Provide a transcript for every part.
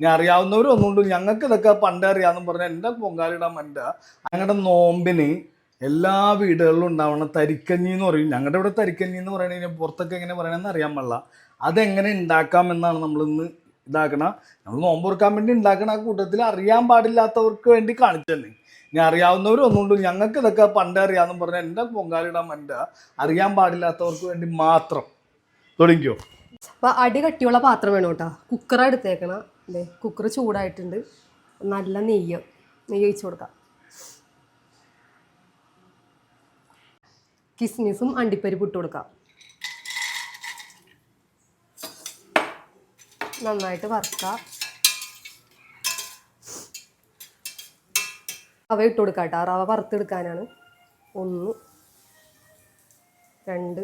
ഞാൻ അറിയാവുന്നവരും ഒന്നുകൊണ്ട് ഞങ്ങൾക്ക് ഇതൊക്കെ പണ്ടേ അറിയാമെന്ന് പറഞ്ഞാൽ എന്റെ പൊങ്കാലിടാൻ മണ്ട ഞങ്ങളുടെ നോമ്പിന് എല്ലാ വീടുകളിലും ഉണ്ടാവണ തരിക്കഞ്ഞി എന്ന് പറയും. ഞങ്ങളുടെ ഇവിടെ തരിക്കഞ്ഞി എന്ന് പറയുന്നത് പുറത്തൊക്കെ എങ്ങനെ പറയണമെന്ന് അറിയാൻ പാടില്ല. അതെങ്ങനെ ഉണ്ടാക്കാം എന്നാണ് നമ്മളിന്ന് ഇതാക്കണ. നമ്മൾ നോമ്പ് വേണ്ടി ഉണ്ടാക്കണ ആ കൂട്ടത്തിൽ അറിയാൻ പാടില്ലാത്തവർക്ക് വേണ്ടി കാണിച്ചല്ലേ ഞാൻ അറിയാവുന്നവരും ഒന്നുകൊണ്ട് ഞങ്ങൾക്ക് ഇതൊക്കെ പണ്ടേ അറിയാമെന്ന് പറഞ്ഞാൽ എന്റെ പൊങ്കാലിടാൻ മണ്ട അറിയാൻ പാടില്ലാത്തവർക്ക് വേണ്ടി മാത്രം. തുടങ്ങിക്കോ. അപ്പൊ അടി കട്ടിയുള്ള പാത്രം വേണം കേട്ടോ കുക്കറാ എടുത്തേക്കണം. അല്ലേ കുക്കർ ചൂടായിട്ടുണ്ട്. നല്ല നെയ്യ്. നെയ്യ് ഒഴിച്ചു കൊടുക്കാം. കിസ്മിസും അണ്ടിപ്പരിപ്പ് ഇട്ട് കൊടുക്കാം. നന്നായിട്ട് വറുക്കാം. റവ ഇട്ട് കൊടുക്കാം കേട്ടോ. റവ വറുത്തെടുക്കാനാണ്. ഒന്ന് രണ്ട്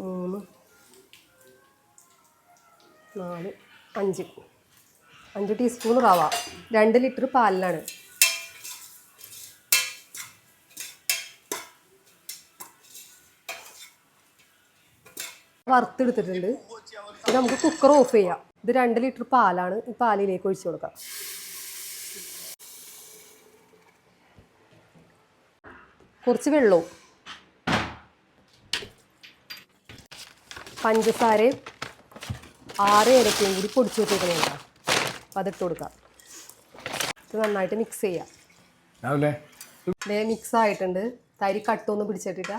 മൂന്ന് നാല് അഞ്ച്. അഞ്ച് ടീസ്പൂൺ റവ. രണ്ട് ലിറ്റർ പാലിലാണ് വറുത്തെടുത്തിട്ടുണ്ട്. ഇത് നമുക്ക് കുക്കർ ഓഫ് ചെയ്യാം. ഇത് രണ്ട് ലിറ്റർ പാലാണ് ഈ പാലിലേക്ക് ഒഴിച്ചു കൊടുക്കാം കുറച്ച് വെള്ളവും. പഞ്ചസാരയും ആറ് ഏലക്കയും കൂടി പൊടിച്ച് വെച്ചേക്കണേ കേട്ടോ. അപ്പോൾ അതിട്ട് കൊടുക്കാം. ഇത് നന്നായിട്ട് മിക്സ് ചെയ്യാം. രാവിലെ? ഇതേ മിക്സ് ആയിട്ടുണ്ട്. തരി കട്ടൊന്ന് പിടിച്ചിട്ടിട്ട.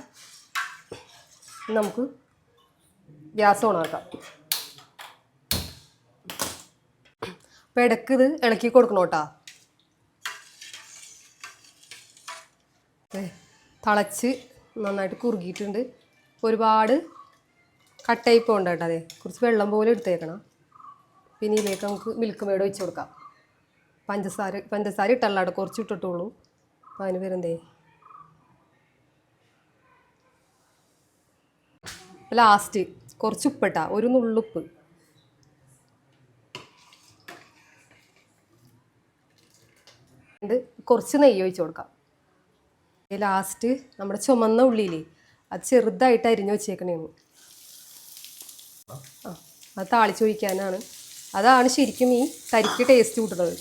നമുക്ക് ഗ്യാസ് ഓണാക്കാം അപ്പോൾ ഇടയ്ക്ക് ഇത് ഇളക്കി കൊടുക്കണം കേട്ടോ. തിളച്ച് നന്നായിട്ട് കുറുകിയിട്ടുണ്ട്. ഒരുപാട് കട്ടായി പോകണ്ട കേട്ടോ അതെ. കുറച്ച് വെള്ളം പോലെ എടുത്തേക്കണം. പിന്നെ ഇതിലേക്ക് നമുക്ക് മിൽക്ക് മേഡ് ഒഴിച്ച് കൊടുക്കാം. പഞ്ചസാര പഞ്ചസാര ഇട്ടല്ല അവിടെ കുറച്ച് ഇട്ടിട്ടുള്ളൂ. അപ്പോൾ അതിന് പേരെന്തേ? ലാസ്റ്റ് കുറച്ച് ഉപ്പിട്ടാ ഒരു നുള്ളുപ്പ് കുറച്ച് നെയ്യ് ഒഴിച്ച് കൊടുക്കാം. ലാസ്റ്റ് നമ്മുടെ ചുമന്ന ഉള്ളിയില്ലേ അത് ചെറുതായിട്ട് അരിഞ്ഞു വെച്ചേക്കണേന്ന് ആ താളിച്ച് ഒഴിക്കാനാണ്. അതാണ് ശരിക്കും ഈ കരിക്ക് ടേസ്റ്റ് കൂട്ടുന്നത്.